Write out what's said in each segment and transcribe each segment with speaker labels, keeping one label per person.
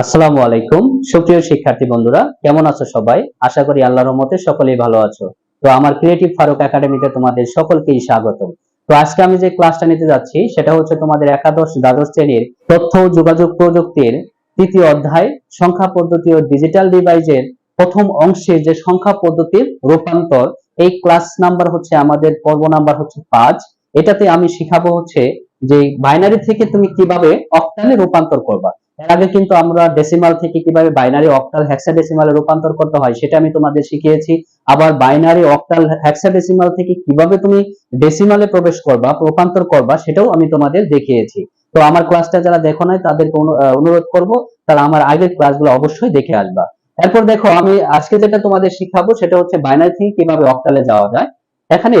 Speaker 1: আসসালামু আলাইকুম। সুপ্রিয় শিক্ষার্থী বন্ধুরা, কেমন আছো সবাই? আশা করি আল্লাহর রহমতে সকলেই ভালো আছো। তো আমার ক্রিয়েটিভ ফারুক একাডেমিতে তোমাদের সকলকেই স্বাগতম। তো আজকে আমি যে ক্লাসটা নিতে যাচ্ছি, সেটা হচ্ছে তোমাদের একাদশ দ্বাদশ শ্রেণির তথ্য ও যোগাযোগ প্রযুক্তির তৃতীয় অধ্যায়, সংখ্যা পদ্ধতি ও ডিজিটাল ডিভাইসের প্রথম অংশে যে সংখ্যা পদ্ধতির রূপান্তর, এই ক্লাস নাম্বার হচ্ছে আমাদের পর্ব নাম্বার হচ্ছে পাঁচ। এটাতে আমি শিখাবো হচ্ছে যে বাইনারি থেকে তুমি কীভাবে অক্টালে রূপান্তর করবা। এর আগে কিন্তু আমরা ডেসিমাল থেকে কীভাবে বাইনারি অক্টাল হেক্সাডেসিমালে রূপান্তর করতে হয় সেটা আমি তোমাদের শিখিয়েছি। আবার বাইনারি অক্টাল হেক্সাডেসিমাল থেকে কীভাবে তুমি ডেসিমালে প্রবেশ করবা, রূপান্তর করবা, সেটাও আমি তোমাদের দেখিয়েছি। তো আমার ক্লাসটা যারা দেখো নাই, তাদেরকে অনুরোধ করব, তারা আমার আগের ক্লাসগুলো অবশ্যই দেখে আসবা। এরপর দেখো, আমি আজকে যেটা তোমাদের শিখাবো, সেটা হচ্ছে বাইনারি থেকে কীভাবে অক্টালে যাওয়া যায়। এখানে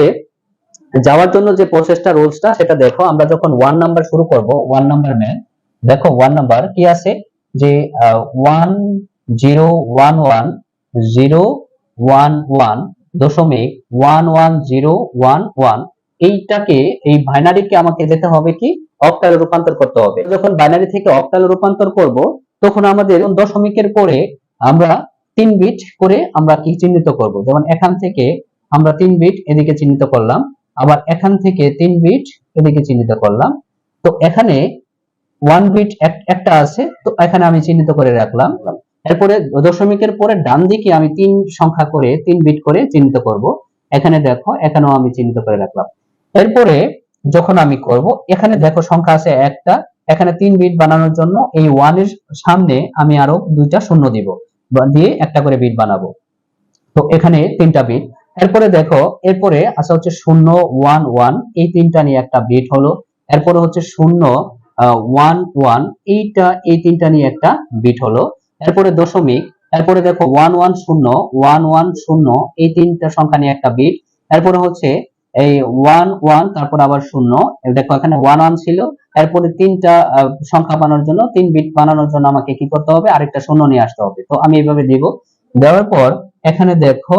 Speaker 1: যাওয়ার জন্য যে প্রসেসটা রুলসটা সেটা দেখো। আমরা যখন ওয়ান নাম্বার শুরু করব ওয়ান নাম্বার ম্যান দেখো ওয়ান নাম্বার কি আছে? যে one zero one one zero one one দশমিক one one zero one one এইটাকে, এই বাইনারিকে আমাকে যেতে হবে কি? অক্টালে রূপান্তর করতে হবে। যখন বাইনারি থেকে অক্টালে রূপান্তর করব, তখন আমাদের দশমিকের পরে আমরা তিন বিট করে আমরা কি চিহ্নিত করব? যেমন এখান থেকে আমরা তিন বিট এদিকে চিহ্নিত করলাম, আবার এখান থেকে তিন বিট এদিকে চিহ্নিত করলাম। তো এখানে ওয়ান বিট একটা আছে, তো এখানে আমি চিহ্নিত করে রাখলাম। এরপরে দশমিকের পরে ডান দিকে আমি তিন সংখ্যা করে, তিন বিট করে চিহ্নিত করব। এখানে দেখো, এখানেও আমি চিহ্নিত করে রাখলাম। এরপরে যখন আমি করব, এখানে দেখো সংখ্যা আছে একটা, এখানে তিন বিট বানানোর জন্য এই ওয়ানের সামনে আমি আরও দুইটা শূন্য দিব দিয়ে একটা করে বিট বানাবো। তো এখানে তিনটা বিট এরপরে দেখো, এরপরে আছে হচ্ছে শূন্য ওয়ান ওয়ান এই তিনটা নিয়ে একটা বিট হলো। এরপরে হচ্ছে শূন্য ওয়ান ওয়ান এইটা, এই তিনটা নিয়ে একটা বিট হলো। এরপরে দশমিক, এরপরে দেখো ওয়ান ওয়ান শূন্য ওয়ান ওয়ান শূন্য, এই তিনটা সংখ্যা নিয়ে একটা বিট এরপরে হচ্ছে এই ওয়ান ওয়ান তারপর আবার শূন্য। দেখো এখানে ওয়ান ওয়ান ছিল। এরপরে তিনটা সংখ্যা বানানোর জন্য, তিন বিট বানানোর জন্য আমাকে কি করতে হবে? আরেকটা শূন্য নিয়ে আসতে হবে। তো আমি এইভাবে দিব। দেওয়ার পর এখানে দেখো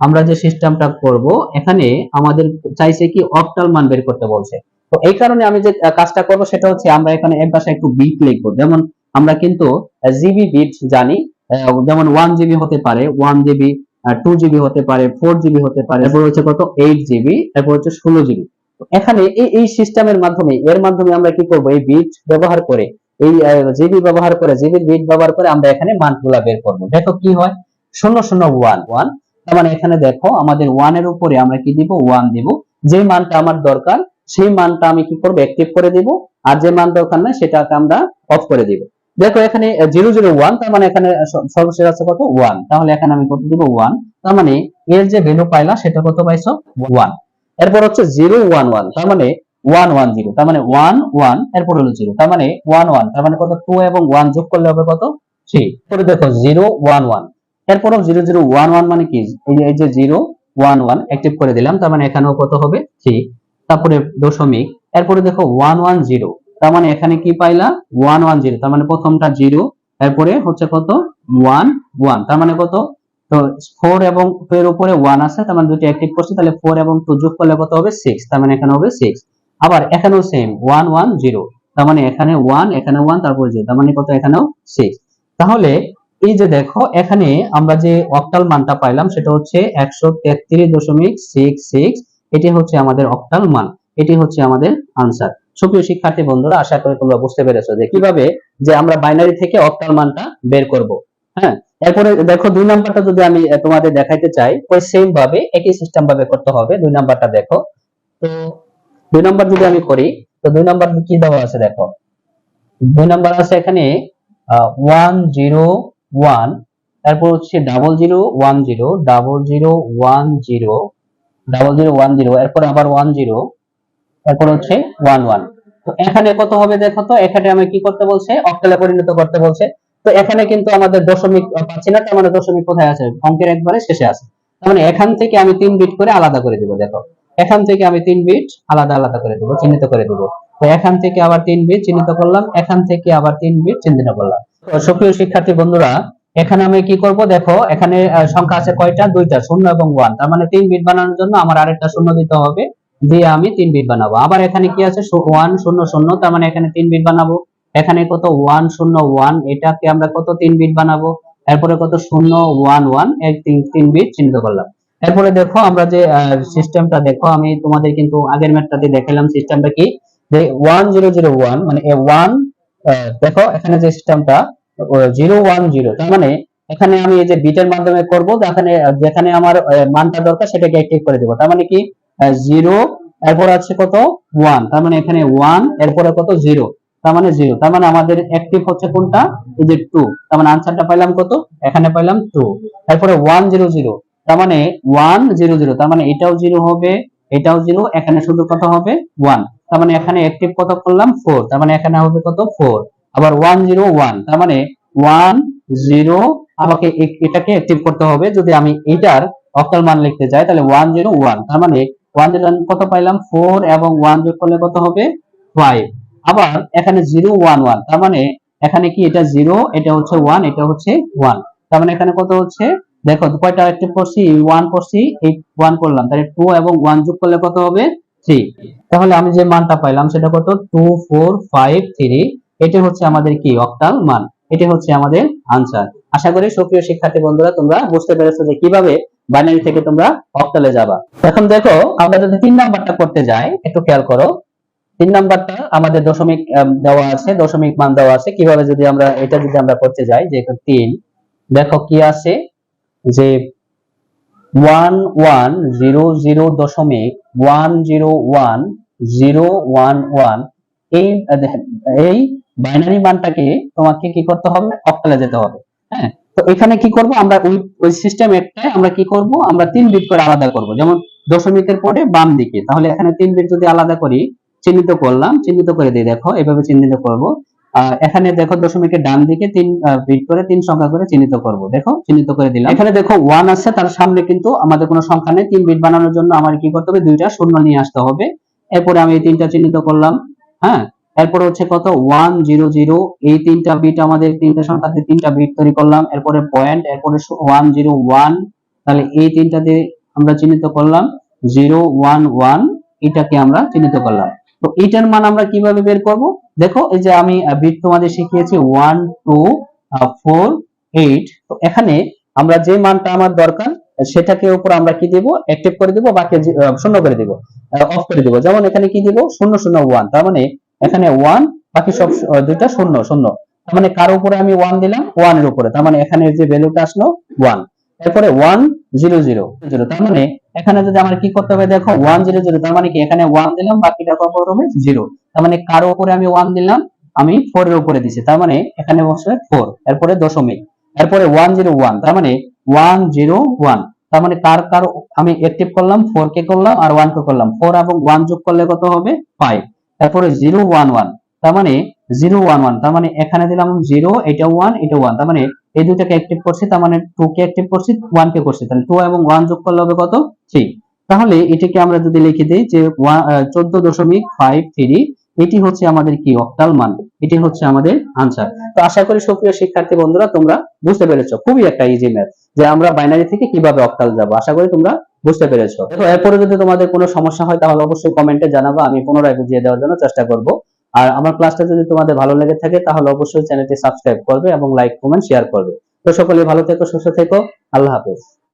Speaker 1: আমরা যে সিস্টেমটা করব, এখানে আমাদের চাইছে কি অক্টাল মান বের করতে বলছে। তো এই কারণে আমি যে কাজটা করব সেটা হচ্ছে আমরা এখানে এক পাশে একটু বিট লিখব। যেমন আমরা কিন্তু জিবি বিট জানি যেমন ওয়ান জিবি হতে পারে ওয়ান জিবি টু জিবি হতে পারে ফোর জিবি হতে পারে এরপর হচ্ছে কত? এইট জিবি এরপর হচ্ছে ষোলো জিবি এখানে এই এই সিস্টেমের মাধ্যমে, এর মাধ্যমে আমরা কি করব? এই বিট ব্যবহার করে, এই জিবি ব্যবহার করে জিবি বিট ব্যবহার করে আমরা এখানে মানগুলা বের করব। দেখো কি হয়? শূন্য শূন্য ওয়ান ওয়ান তার মানে এখানে দেখো, আমাদের ওয়ানের উপরে আমরা কি দিব? ওয়ান দিব। যে মানটা আমার দরকার সেই মানটা আমি কি করব? অ্যাক্টিভ করে দিব। আর যে মান দরকার না সেটাকে আমরা অফ করে দিব। দেখো এখানে জিরো জিরো ওয়ান তার মানে এখানে সর্বশেষ আছে কত? ওয়ান তাহলে এখানে আমি কত দিব? ওয়ান তার মানে এর যে ভ্যালু পাইলা, সেটা কত পাইছো? ওয়ান এরপর হচ্ছে জিরো ওয়ান ওয়ান তার মানে ওয়ান ওয়ান জিরো তার মানে ওয়ান ওয়ান এরপর হলো জিরো তার মানে ওয়ান ওয়ান তার মানে কত? টু এবং ওয়ান যোগ করলে হবে কত? থ্রি পরে দেখো জিরো ওয়ান ওয়ান এরপরও জিরো জিরো ওয়ান ওয়ান মানে কি? এই যে জিরো ওয়ান ওয়ান অ্যাক্টিভ করে দিলাম, তার মানে এখানেও কত হবে? থ্রি তারপরে দশমিক, এরপরে দেখো ওয়ান ওয়ান জিরো তার মানে এখানে কি পাইলা? ওয়ান ওয়ান জিরো তার মানে প্রথমটা জিরো এরপরে হচ্ছে কত? ওয়ান ওয়ান তার মানে কত? তো ফোর এবং টু এর উপরে ওয়ান আছে, তার মানে দুটি অ্যাক্টিভ করছে, তাহলে ফোর এবং টু যোগ করলে কত হবে? সিক্স তার মানে এখানে হবে সিক্স আবার এখানেও সেম ওয়ান ওয়ান জিরো তার মানে এখানে ওয়ান এখানে ওয়ান তারপর জিরো তার মানে কত? এখানেও সিক্স তাহলে এই যে দেখো, এখানে আমরা যে অক্টাল মানটা পাইলাম, সেটা হচ্ছে একশো তেত্রিশ দশমিক সিক্স সিক্স এটি হচ্ছে আমাদের অক্টাল মান, এটি হচ্ছে আমাদের আনসার সুপ্রিয় শিক্ষার্থী বন্ধুরা, আশা করি তোমরা বুঝতে পেরেছ যে কীভাবে যে আমরা বাইনারি থেকে অক্টাল মানটা বের করব হ্যাঁ? এরপরে দেখো দুই নাম্বারটা যদি আমি তোমাদের দেখাইতে চাই, ওই সেম ভাবে একই সিস্টেম ভাবে করতে হবে। দুই নাম্বারটা দেখো, তো দুই নাম্বার যদি আমি করি, তো দুই নাম্বার কি দেওয়া আছে দেখো? দুই নাম্বার আছে এখানে ওয়ান জিরো ওয়ান তারপর হচ্ছে double zero one zero double zero one zero double zero one zero এরপর আবার ওয়ান জিরো এরপর হচ্ছে ওয়ান ওয়ান তো এখানে কত হবে দেখো তো, এখানে আমি কি করতে বলছে? অক্টালে পরিণত করতে বলছে। তো এখানে কিন্তু আমাদের দশমিক পাচ্ছি না, তার মানে দশমিক কোথায় আছে? অঙ্কের একবারে শেষে আছে। তার মানে এখান থেকে আমি তিন বিট করে আলাদা করে দিব, দেখো। এখান থেকে আমি তিন বিট আলাদা আলাদা করে দেবো, চিহ্নিত করে দেবো। তো এখান থেকে আবার তিন বিট চিহ্নিত করলাম, এখান থেকে আবার তিন বিট চিহ্নিত করলাম। তো সুপ্রিয় শিক্ষার্থী বন্ধুরা এখানে আমি কি করব? দেখো, এখানে সংখ্যা আছে কয়টা? দুইটা, শূন্য এবং ওয়ান তার মানে তিন বিট বানানোর জন্য আমার আরেকটা শূন্য দিতে হবে। দিয়ে আমি তিন বিট বানাবো। আবার এখানে কি আছে? ওয়ান শূন্য শূন্য। তার মানে এখানে তিন বিট বানাবো। এখানে কত? ওয়ান শূন্য ওয়ান এটাকে আমরা কত? তিন বিট বানাবো। এরপরে কত? শূন্য ওয়ান ওয়ান এক তিন তিন বিট চিহ্নিত করলাম। এরপরে দেখো আমরা যে সিস্টেমটা দেখো, আমি তোমাদের কিন্তু আগের ম্যাথটাতে দেখালাম সিস্টেমটা কি? যে ওয়ান জিরো জিরো ওয়ান মানে ওয়ান দেখো, এখানে যে সিস্টেমটা জিরো ওয়ান জিরো তার মানে এখানে আমি এই যে বিটের মাধ্যমে করব যেখানে যেখানে আমার মানটা দরকার সেটাকে অ্যাক্টিভ করে তার মানে কি জিরো এরপর আছে কত তার মানে এখানে কত তার মানে তার মানে আমাদের অ্যাক্টিভ হচ্ছে কোনটা এই যে টু তার মানে আনসারটা পাইলাম কত এখানে পাইলাম টু তারপরে ওয়ান জিরো জিরো তার মানে ওয়ান জিরো জিরো তার মানে এটাও জিরো হবে এটাও জিরো এখানে শুধু কত হবে ওয়ান তার মানে এখানে অ্যাক্টিভ কত করলাম ফোর তার মানে এখানে হবে কত ফোর আবার ওয়ান জিরো ওয়ান তার মানে ওয়ান জিরো আমাকে এটাকে অ্যাক্টিভ করতে হবে। যদি আমি এটার অক্টাল মান লিখতে যাই, তাহলে ওয়ান জিরো ওয়ান তার মানে ওয়ান জিরো কত পাইলাম? ফোর এবং ওয়ান যোগ করলে কত হবে? ফাইভ আবার এখানে জিরো ওয়ান ওয়ান তার মানে এখানে কি এটা জিরো এটা হচ্ছে ওয়ান এটা হচ্ছে ওয়ান তার মানে এখানে কত হচ্ছে? দেখো, কয়টা অ্যাক্টিভ করছি? ওয়ান করছি এই ওয়ান করলাম। তাহলে টু এবং ওয়ান যোগ করলে কত হবে? থ্রি তাহলে আমি যে মানটা পাইলাম, সেটা কত? টু ফোর ফাইভ থ্রি এটা হচ্ছে আমাদের কি? অক্টাল মান। এটি হচ্ছে আমাদের আনসার আশা করি সুপ্রিয় শিক্ষার্থী বন্ধুরা, তোমরা বুঝতে পেরেছ যে কীভাবে বাইনারি থেকে তোমরা অক্টালে যাবা। এখন দেখো, আমরা যদি তিন নাম্বারটা করতে যাই, একটু খেয়াল করো। তিন নাম্বারটা আমাদের দশমিক দেওয়া আছে, দশমিক মান দেওয়া আছে। কীভাবে যদি আমরা, এটা যদি আমরা করতে যাই, যে তিন, দেখো কি আছে? যে ওয়ান ওয়ান, জিরো জিরো দশমিক one, zero one zero, one one, এই এই বাইনারি মানটাকে তোমাকে কি করতে হবে? অক্টালে যেতে হবে। হ্যাঁ? তো এখানে কি করব? আমরা ওই ওই সিস্টেম একটাই আমরা কি করব? আমরা তিন বিট করে আলাদা করব। যেমন দশমিকের পরে বাম দিকে। তাহলে এখানে তিন বিট যদি আলাদা করি, চিহ্নিত করলাম, চিহ্নিত করে দিই। দেখো, এভাবে চিহ্নিত করব। এখানে দেখো দশমিকের ডান দিকে তিন বিট করে তিন সংখ্যা করে চিহ্নিত করব। দেখো, চিহ্নিত করে দিলাম। এখানে দেখো ওয়ান আছে, তার সামনে কিন্তু আমাদের কোনো সংখ্যা নেই। তিন বিট বানানোর জন্য আমার কি করতে হবে? দুইটা শূন্য নিয়ে আসতে হবে। এরপরে আমি এই তিনটা চিহ্নিত করলাম। হ্যাঁ? এরপরে হচ্ছে কত? ওয়ান জিরো জিরো এই তিনটা বিট আমাদের তিনটা সংখ্যাতে তিনটা বিট তৈরি করলাম। এরপরে পয়েন্ট এরপরে ওয়ান জিরো ওয়ান তাহলে এই তিনটাতে আমরা চিহ্নিত করলাম। জিরো ওয়ান ওয়ান এটাকে আমরা চিহ্নিত করলাম। তো এটার মান আমরা কীভাবে বের করব? দেখো, এই যে আমি বিট তোমাদের শিখিয়েছি ওয়ান টু ফোর এইট তো এখানে আমরা যে মানটা আমার দরকার, সেটাকে উপর আমরা কি দেব? অ্যাক্টিভ করে দেব, বাকি শূন্য করে দেব। অফ করে দেব। যেমন এখানে কি দেব? শূন্য শূন্য ওয়ান তার মানে এখানে ওয়ান বাকি সব দুইটা শূন্য শূন্য। তার মানে কার উপরে আমি ওয়ান দিলাম? ওয়ানের উপরে। তার মানে এখানে যে ভ্যালুটা আসলো ওয়ান এরপরে ওয়ান জিরো জিরো জিরো তার মানে এখানে যদি আমার কি করতে হবে, দেখো ওয়ান জিরো জিরো তার মানে কি, এখানে ওয়ান দিলাম, বাকিটা কত হবে? জিরো তার মানে কার উপরে আমি ওয়ান দিলাম, আমি ফোর এর উপরে দিছি। তার মানে এখানে বসবে ফোর এরপরে দশমিক। এরপরে ওয়ান জিরো ওয়ান তার মানে ওয়ান জিরো ওয়ান তার মানে কার কার, আমি অ্যাক্টিভ করলাম ফোর কে করলাম, আর ওয়ান কে করলাম। ফোর এবং ওয়ান যোগ করলে কত হবে? ফাইভ তারপরে জিরো ওয়ান ওয়ান তার মানে জিরো ওয়ান ওয়ান তার মানে এখানে দিলাম জিরো এটা ওয়ান এটা ওয়ান তার মানে এই দুটাকে অ্যাক্টিভ করছি, তার মানে টু কে অ্যাক্টিভ করছি ওয়ান কে করছি, তাহলে টু এবং ওয়ান যোগ করলে হবে কত? থ্রি তাহলে এটাকে আমরা যদি লিখে দিই যে চোদ্দ দশমিক ফাইভ থ্রি এটি হচ্ছে আমাদের কি অক্টাল মান? এটি হচ্ছে আমাদের আনসার তো আশা করি সুপ্রিয় শিক্ষার্থী বন্ধুরা, তোমরা বুঝতে পেরেছ। খুবই একটা ইজি ম্যাথ যে আমরা বাইনারি থেকে কীভাবে অক্টাল যাব। আশা করি তোমরা বুঝতে পেরেছ। দেখো, এরপরে যদি তোমাদের কোনো সমস্যা হয়, তাহলে অবশ্যই কমেন্টে জানাব, আমি পুনরায় বুঝিয়ে দেওয়ার জন্য চেষ্টা করব। আর আমার ক্লাসটা যদি তোমাদের ভালো লেগে থাকে, তাহলে অবশ্যই চ্যানেলটি সাবস্ক্রাইব করবে এবং লাইক কমেন্ট শেয়ার করবে। তো সকলে ভালো থেকো, সুস্থ থেকো, আল্লাহ হাফেজ।